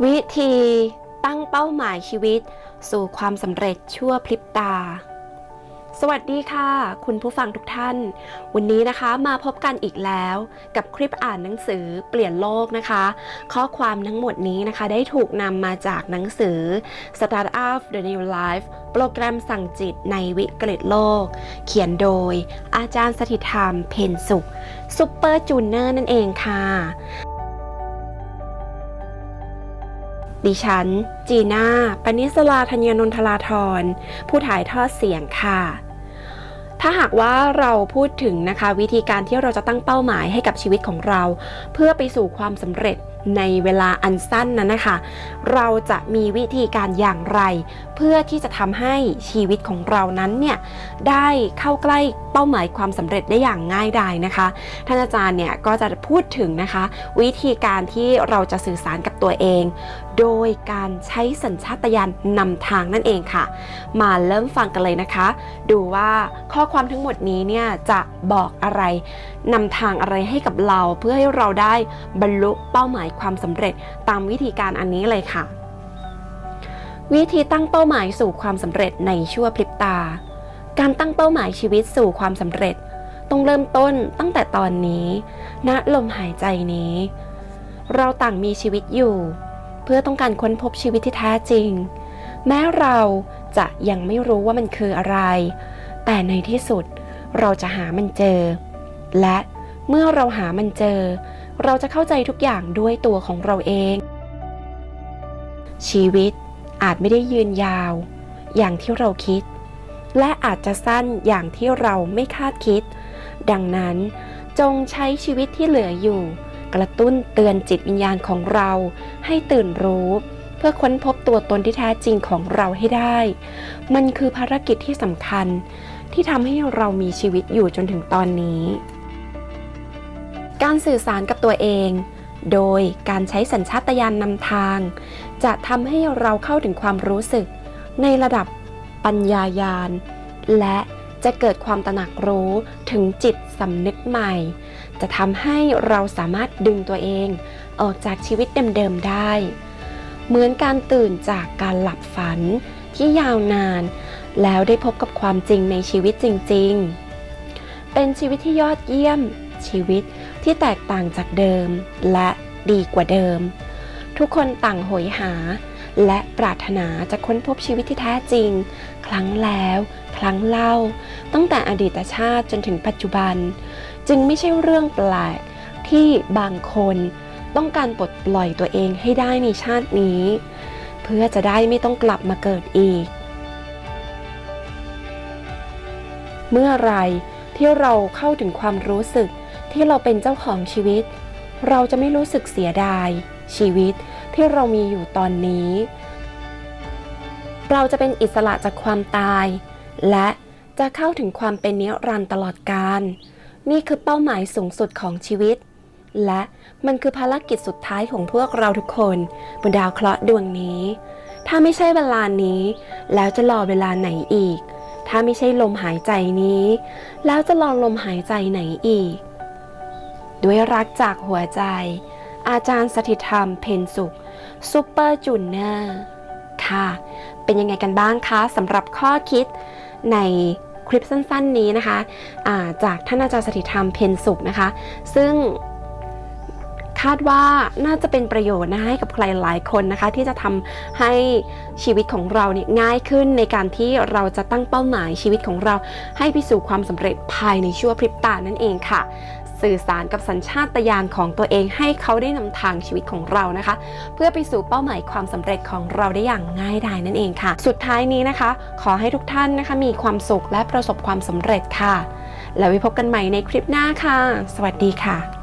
วิธีตั้งเป้าหมายชีวิต สู่ความสำเร็จชั่วพริบตา สวัสดีค่ะ คุณผู้ฟังทุกท่าน วันนี้นะคะมาพบกันอีกแล้ว กับคลิปอ่านหนังสือเปลี่ยนโลกนะคะ ข้อความทั้งหมดนี้นะคะ ได้ถูกนำมาจากหนังสือ Start Up the New Life โปรแกรมสั่งจิตในวิกฤตโลก เขียนโดยอาจารย์สถิตธรรม เพนสุขซุปเปอร์จูเนอร์นั่นเองค่ะ ดิฉัน จีน่า ปนิสลาธัญญนนทลาธร ผู้ถ่ายทอดเสียงค่ะ ถ้าหากว่าเราพูดถึงนะคะ วิธีการที่เราจะตั้งเป้าหมายให้กับชีวิตของเรา เพื่อไปสู่ความสำเร็จในเวลาอันสั้นนั้นนะคะ เราจะมีวิธีการอย่างไร เพื่อที่จะทำให้ชีวิตของเรานั้นเนี่ยได้เข้าใกล้เป้าหมายความสำเร็จได้อย่างง่ายดายนะคะ ท่านอาจารย์เนี่ยก็จะพูดถึงนะคะ วิธีการที่เราจะสื่อสารกับตัวเอง โดยการใช้สัญชาตญาณนำทางนั่นเองค่ะ มาเริ่มฟังกันเลยนะคะ ดูว่าข้อความทั้งหมดนี้เนี่ยจะบอกอะไรนำทางอะไรให้กับเราเพื่อให้เราได้บรรลุเป้าหมายความสำเร็จตามวิธีการอันนี้เลยค่ะ วิธีตั้งเป้าหมายสู่ความสำเร็จในชั่วพริบตา การตั้งเป้าหมายชีวิตสู่ความสำเร็จ ต้องเริ่มต้นตั้งแต่ตอนนี้ ณลมหายใจนี้ เราต่างมีชีวิตอยู่ เพื่อต้องการค้นพบชีวิตที่แท้จริง แม้เราจะยังไม่รู้ว่ามันคืออะไร แต่ในที่สุดเราจะหามันเจอ และเมื่อเราหามันเจอ เราจะเข้าใจทุกอย่างด้วยตัวของเราเอง ชีวิตอาจไม่ได้ยืนยาว อย่างที่เราคิด และอาจจะสั้นอย่างที่เราไม่คาดคิด ดังนั้นจงใช้ชีวิตที่เหลืออยู่ กระตุ้นเตือนจิตวิญญาณของเราให้ตื่นรู้ เพื่อค้นพบตัวตนที่แท้จริงของเราให้ได้ มันคือภารกิจที่สำคัญ ที่ทำให้เรามีชีวิตอยู่จนถึงตอนนี้ การสื่อสารกับตัวเองโดยการใช้สัญชาตญาณนำทาง จะทำให้เราเข้าถึงความรู้สึก ในระดับ ปัญญายาณ และจะเกิดความตระหนักรู้ถึงจิตสำนึกใหม่ จะทำให้เราสามารถดึงตัวเองออกจากชีวิตเดิมๆได้ เหมือนการตื่นจากการหลับฝันที่ยาวนาน แล้วได้พบกับความจริงในชีวิตจริง ๆ เป็นชีวิตที่ยอดเยี่ยม ชีวิตที่แตกต่างจากเดิมและดีกว่าเดิม ทุกคนต่างโหยหา และปรารถนาจะค้นพบชีวิตที่แท้จริง ครั้งแล้ว ครั้งเล่า ตั้งแต่อดีตชาติจนถึงปัจจุบัน จึงไม่ใช่เรื่องแปลกที่บางคนต้องการปลดปล่อยตัวเองให้ได้ในชาตินี้ เพื่อจะได้ไม่ต้องกลับมาเกิดอีก เมื่อไรที่เราเข้าถึงความรู้สึกที่เราเป็นเจ้าของชีวิต เราจะไม่รู้สึกเสียดาย ชีวิตที่เรามีอยู่ตอนนี้ เราจะเป็นอิสระจากความตาย และจะเข้าถึงความเป็นนิรันดร์ตลอดกาลนี่คือเป้าหมายสูงสุดของชีวิต และมันคือภารกิจสุดท้ายของพวกเราทุกคนบนดาวเคราะห์ดวงนี้ ถ้าไม่ใช่เวลานี้ แล้วจะรอเวลาไหนอีก ถ้าไม่ใช่ลมหายใจนี้ แล้วจะรอลมหายใจไหนอีก ด้วยรักจากหัวใจ อาจารย์สถิตธรรมเพนสุขซูเปอร์จูเนอร์ค่ะ เป็นยังไงกันบ้างคะสำหรับข้อคิดในคลิปสั้นๆนี้นะคะะจากท่านอาจารย์สถิตธรรมเพนสุขนะคะ ซึ่งคาดว่าน่าจะเป็นประโยชน์นะให้กับใครหลายคนนะคะ ที่จะทำให้ชีวิตของเราเนี่ยง่ายขึ้นในการที่เราจะตั้งเป้าหมายชีวิตของเราให้ไปสู่ความสำเร็จภายในชั่วพริบตานั่นเองค่ะ สื่อสารกับสัญชาตญาณของตัวเองให้เขาได้นำทางชีวิตของเรานะคะ เพื่อไปสู่เป้าหมายความสำเร็จของเราได้อย่างง่ายดายนั่นเองค่ะ สุดท้ายนี้นะคะ ขอให้ทุกท่านนะคะมีความสุขและประสบความสำเร็จค่ะ แล้วไว้พบกันใหม่ในคลิปหน้าค่ะ สวัสดีค่ะ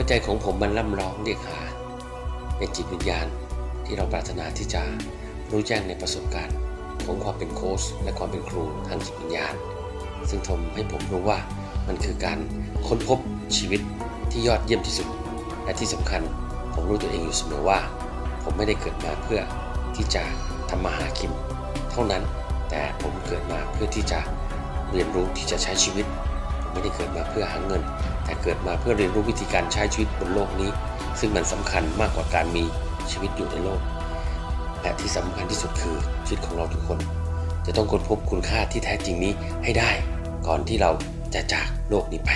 หัวใจของผมมันร่ำร้องเรียกหาเป็นจิตวิญญาณที่เราปรารถนาที่จะรู้แจ้งในประสบการณ์ของความเป็นโค้ชและความเป็นครูทางจิตวิญญาณ ซึ่งทำให้ผมรู้ว่ามันคือการค้นพบชีวิตที่ยอดเยี่ยมที่สุด และที่สำคัญผมรู้ตัวเองอยู่เสมอว่า ผมไม่ได้เกิดมาเพื่อที่จะทำมาหากิน เท่านั้นแต่ผมเกิดมาเพื่อที่จะเรียนรู้ที่จะใช้ชีวิต ไม่ได้เกิดมาเพื่อหาเงิน แต่เกิดมาเพื่อเรียนรู้วิธีการใช้ชีวิตบนโลกนี้ ซึ่งมันสำคัญมากกว่าการมีชีวิตอยู่ในโลก และที่สำคัญที่สุดคือชีวิตของเราทุกคน จะต้องค้นพบคุณค่าที่แท้จริงนี้ให้ได้ ก่อนที่เราจะจากโลกนี้ไป